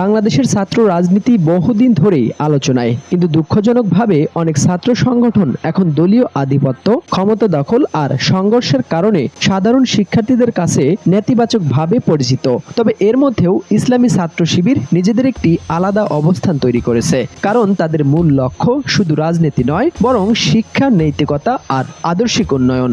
বাংলাদেশের ছাত্র রাজনীতি বহুদিন ধরেই আলোচনায়। কিন্তু দুঃখজনকভাবে অনেক ছাত্র সংগঠন এখন দলীয় আধিপত্য, ক্ষমতা দখল আর সংঘর্ষের কারণে সাধারণ শিক্ষার্থীদের কাছে নেতিবাচকভাবে পরিচিত। তবে এর মধ্যেও ইসলামী ছাত্র শিবির নিজেদের একটি আলাদা অবস্থান তৈরি করেছে। কারণ তাদের মূল লক্ষ্য শুধু রাজনীতি নয়, বরং শিক্ষা, নৈতিকতা আর আদর্শিক উন্নয়ন।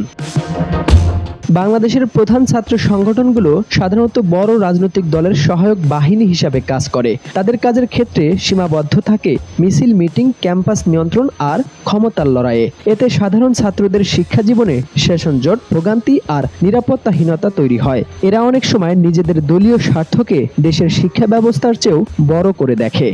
বাংলাদেশের প্রধান ছাত্র সংগঠনগুলো সাধারণত বড় রাজনৈতিক দলের সহায়ক বাহিনী হিসাবে কাজ করে। তাদের কাজের ক্ষেত্রে সীমাবদ্ধ থাকে মিছিল, মিটিং, ক্যাম্পাস নিয়ন্ত্রণ আর ক্ষমতার লড়াইয়ে। এতে সাধারণ ছাত্রদের শিক্ষা জীবনে সেশন জট, ভোগান্তি আর নিরাপত্তাহীনতা তৈরি হয়। এরা অনেক সময় নিজেদের দলীয় স্বার্থকে দেশের শিক্ষা ব্যবস্থার চেয়েও বড় করে দেখে।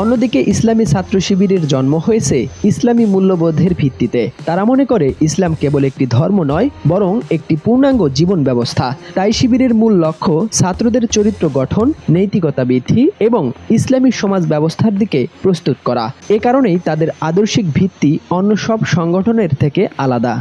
অন্যদিকে ইসলামী ছাত্র শিবিরের জন্ম হয়েছে ইসলামী মূল্যবোধের ভিত্তিতে। তারা মনে করে, ইসলাম কেবল একটি ধর্ম নয়, বরং একটি পূর্ণাঙ্গ জীবন ব্যবস্থা। তাই শিবিরের মূল লক্ষ্য ছাত্রদের চরিত্র গঠন, নৈতিকতা বৃদ্ধি এবং ইসলামী সমাজ ব্যবস্থার দিকে প্রস্তুত করা। এ কারণেই তাদের আদর্শিক ভিত্তি অন্য সব সংগঠনের থেকে আলাদা।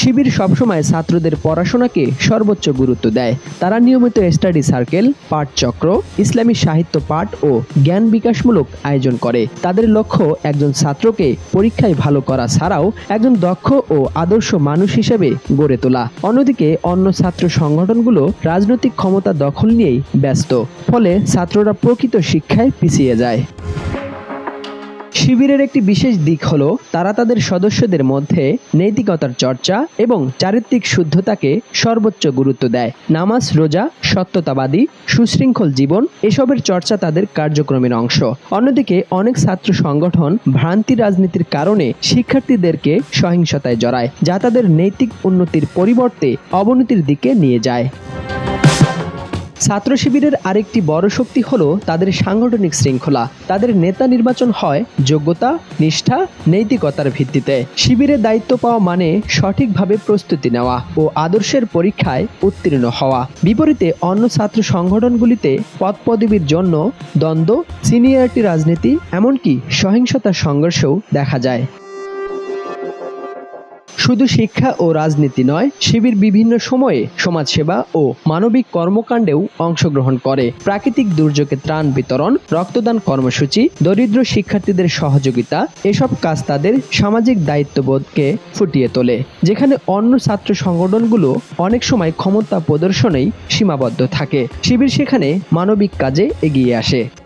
শিবির সবসময় ছাত্রদের পড়াশোনাকে সর্বোচ্চ গুরুত্ব দেয়। তারা নিয়মিত স্টাডি সার্কেল, পাঠচক্র, ইসলামী সাহিত্য পাঠ ও জ্ঞান বিকাশমূলক আয়োজন করে। তাদের লক্ষ্য একজন ছাত্রকে পরীক্ষায় ভালো করা ছাড়াও একজন দক্ষ ও আদর্শ মানুষ হিসেবে গড়ে তোলা। অন্যদিকে অন্য ছাত্র সংগঠনগুলো রাজনৈতিক ক্ষমতা দখল নিয়েই ব্যস্ত, ফলে ছাত্ররা প্রকৃত শিক্ষায় পিছিয়ে যায়। শিবিরের একটি বিশেষ দিক হল, তারা তাদের সদস্যদের মধ্যে নৈতিকতার চর্চা এবং চারিত্রিক শুদ্ধতাকে সর্বোচ্চ গুরুত্ব দেয়। নামাজ, রোজা, সত্যতাবাদী, সুশৃঙ্খল জীবন এসবের চর্চা তাদের কার্যক্রমের অংশ। অন্যদিকে অনেক ছাত্র সংগঠন ভ্রান্তি রাজনীতির কারণে শিক্ষার্থীদেরকে সহিংসতায় জড়ায়, যা তাদের নৈতিক উন্নতির পরিবর্তে অবনতির দিকে নিয়ে যায়। ছাত্র শিবিরের আরেকটি বড় শক্তি হলো তাদের সাংগঠনিক শৃঙ্খলা। তাদের নেতা নির্বাচন হয় যোগ্যতা, নিষ্ঠা, নৈতিকতার ভিত্তিতে। শিবিরে দায়িত্ব পাওয়া মানে সঠিকভাবে প্রস্তুতি নেওয়া ও আদর্শের পরীক্ষায় উত্তীর্ণ হওয়া। বিপরীতে অন্য ছাত্র সংগঠনগুলিতে পদ পদবীর জন্য দ্বন্দ্ব, সিনিয়রিটি রাজনীতি, এমনকি সহিংসতার সংঘর্ষও দেখা যায়। শুধু শিক্ষা ও রাজনীতি নয়, শিবির বিভিন্ন সময়ে সমাজসেবা ও মানবিক কর্মকাণ্ডেও অংশগ্রহণ করে। প্রাকৃতিক দুর্যোগে ত্রাণ বিতরণ, রক্তদান কর্মসূচি, দরিদ্র শিক্ষার্থীদের সহযোগিতা, এসব কাজ তাদের সামাজিক দায়িত্ববোধকে ফুটিয়ে তোলে, যেখানে অন্য ছাত্র সংগঠনগুলো অনেক সময় ক্ষমতা প্রদর্শনেই সীমাবদ্ধ থাকে। শিবির সেখানে মানবিক কাজে এগিয়ে আসে।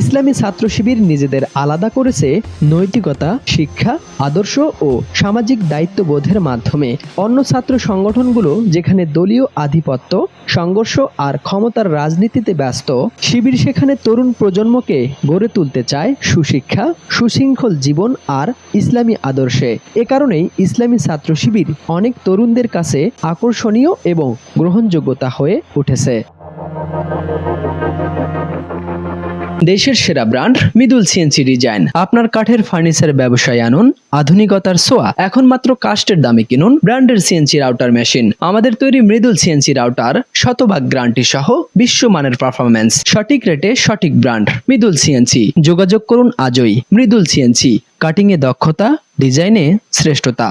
ইসলামী ছাত্র শিবির নিজেদের আলাদা করেছে নৈতিকতা, শিক্ষা, আদর্শ ও সামাজিক দায়িত্ববোধের মাধ্যমে। অন্য ছাত্র সংগঠনগুলো যেখানে দলীয় আধিপত্য, সংঘর্ষ আর ক্ষমতার রাজনীতিতে ব্যস্ত, শিবির সেখানে তরুণ প্রজন্মকে গড়ে তুলতে চায় সুশিক্ষা, সুশৃঙ্খল জীবন আর ইসলামী আদর্শে। এ কারণেই ইসলামী ছাত্র শিবির অনেক তরুণদের কাছে আকর্ষণীয় এবং গ্রহণযোগ্যতা হয়ে উঠেছে। দেশের সেরা ব্র্যান্ড মৃদুল সিএনসি ডিজাইন। আপনার কাঠের ফার্নিচার ব্যবসায় আনুন, আধুনিকতার সোয়া এখন মাত্র কাস্টের দামে কিনুন ব্র্যান্ডের সিএনসি রাউটার মেশিন। আমাদের তৈরি মৃদুল সিএনসি রাউটার শতভাগ গ্যারান্টি সহ বিশ্বমানের পারফরমেন্স সঠিক রেটে সঠিক ব্র্যান্ড, মৃদুল সিএনসি। যোগাযোগ করুন আজই। মৃদুল সিএনসি কাটিং এ দক্ষতা, ডিজাইনে শ্রেষ্ঠতা।